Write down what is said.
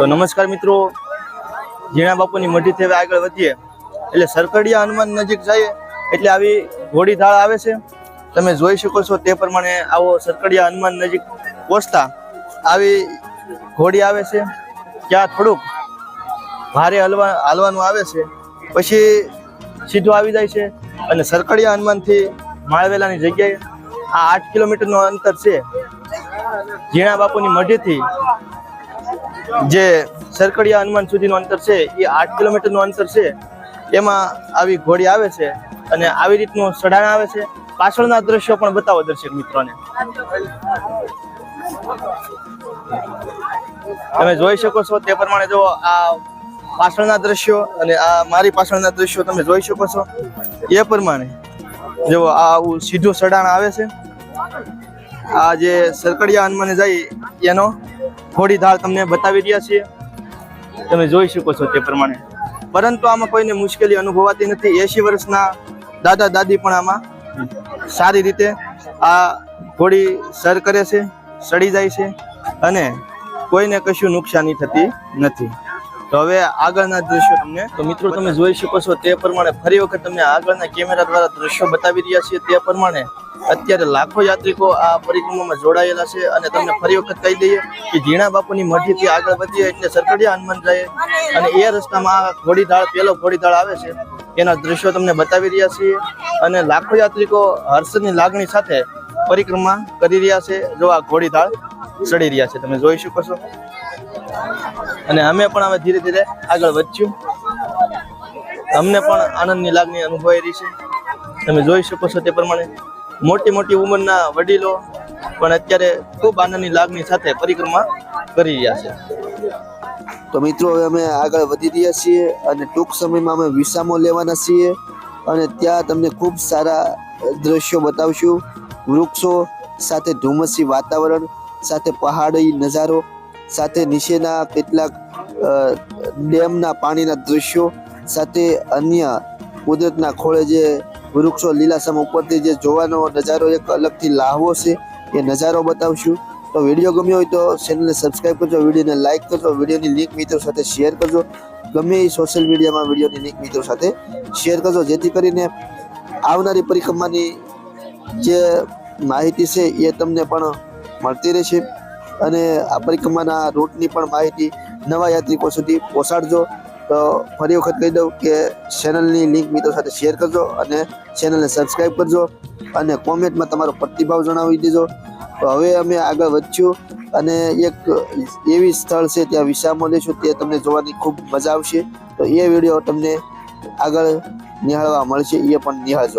તો નમસ્કાર મિત્રો. ઝીણા બાપુની મઢીથી હવે આગળ વધીએ. એટલે સરકડિયા હનુમાન નજીક જઈએ. એટલે આવી ઘોડી ધાળ આવે છે. તમે જોઈ શકો છો તે પ્રમાણે આવો સરકડિયા હનુમાન નજીક પહોંચતા આવી ઘોડી આવે છે. ત્યાં થોડુંક ભારે હલવા, હાલવાનું આવે છે. પછી સીધું આવી જાય છે અને સરકડિયા હનુમાનથી માળવેલાની જગ્યાએ આ આઠ કિલોમીટરનું અંતર છે. ઝીણા બાપુની મઢીથી જે સરકડિયા હનુમાન સુધીનું અંતર છે, એ આઠ કિલોમીટરનું અંતર છે, એમાં આવી ઘોડી આવે છે અને આવી રીતનું સડાણ આવે છે. પાછળના દ્રશ્યો પણ બતાવો દર્શક મિત્રોને. તમે જોઈ શકો છો તે પ્રમાણે જો આ પાછળના દ્રશ્યો અને આ મારી પાછળના દ્રશ્યો તમે જોઈ શકો છો. એ પ્રમાણે જો આવું સીધું સડાણ આવે છે. આ જે સરકડિયા હનુમાને જાય એનો થોડી ધાર તમને બતાવી રહ્યા છીએ. તમે જોઈ શકો છો તે પ્રમાણે. પરંતુ આમાં કોઈને મુશ્કેલી અનુભવાતી નથી. એસી વર્ષના દાદા દાદી પણ આમાં સારી રીતે આ ઘોડી સર કરે છે સડી જાય છે અને કોઈને કશું નુકસાની થતી નથી. તો હવે આગળના દ્રશ્યો તમને તો મિત્રો તમે જોઈ શકો છો તે પ્રમાણે ફરી વખત તમને આગળના કેમેરા દ્વારા દ્રશ્યો બતાવી રહ્યા છીએ તે પ્રમાણે અત્યારે લાખો યાત્રિકો આ પરિક્રમામાં જોડાયેલા છે અને તમને ફરી વખત કહી દઈએ કે ઝીણા બાપુની મઢીથી આગળ વધીએ એટલે સરકડિયા હનુમાન જાય અને એ રસ્તામાં આ ઘોડીધાળ, પેલો ઘોડીધાળ આવે છે, એના દ્રશ્યો તમને બતાવી રહ્યા છીએ. અને લાખો યાત્રિકો હર્ષની લાગણી સાથે પરિક્રમા કરી રહ્યા છે. જો આ ઘોડીધાળ ચડી રહ્યા છે, તમે જોઈ શકો છો. અને અમે પણ હવે ધીરે ધીરે આગળ વધ્યું અમને પણ આનંદની લાગણી અનુભવાઈ રહી છે. તમે જોઈ શકો છો તે પ્રમાણે. મોટી મોટી ઉંમરના વડીલો પણ અત્યારે ખૂબ આનંદની લાગણી સાથે પરિક્રમા કરી રહ્યા છે. તો મિત્રો, હવે અમે આગળ વધી રહ્યા છીએ અને ટૂંક સમયમાં અમે વિસામો લેવાના છીએ અને ત્યાં તમને ખૂબ સારા દ્રશ્યો બતાવશું. વૃક્ષો સાથે ધુમ્મસી વાતાવરણ, સાથે પહાડી નજારો, સાથે નીચેના કેટલાક ડેમના પાણીના દ્રશ્યો, સાથે અન્ય કુદરતના ખોળે જે વૃક્ષો લીલાસમ ઉપરથી જે જોવાનો નજારો એક અલગથી લાહવો છે, એ નજારો બતાવશું. તો વીડિયો ગમ્યો હોય તો ચેનલને સબસ્ક્રાઈબ કરજો, વિડીયોને લાઇક કરજો, વિડીયોની લિંક મિત્રો સાથે શેર કરજો. ગમે એ સોશિયલ મીડિયામાં વિડીયોની લિંક મિત્રો સાથે શેર કરજો, જેથી કરીને આવનારી પરિક્રમાની જે માહિતી છે એ તમને પણ મળતી રહેશે. અને આ પરિક્રમાના રૂટની પણ માહિતી નવા યાત્રિકો સુધી પહોંચાડજો. તો ફરી વખત કહી દઉં કે ચેનલની લિંક મિત્રો સાથે શેર કરજો અને ચેનલને સબસ્ક્રાઈબ કરજો અને કોમેન્ટમાં તમારો પ્રતિભાવ જણાવી દેજો. તો હવે અમે આગળ વધ્યું અને એક એવી સ્થળ છે ત્યાં વિસામો લેશું તે તમને જોવાની ખૂબ મજા આવશે. તો એ વીડિયો તમને આગળ નિહાળવા મળશે, એ પણ નિહાળજો.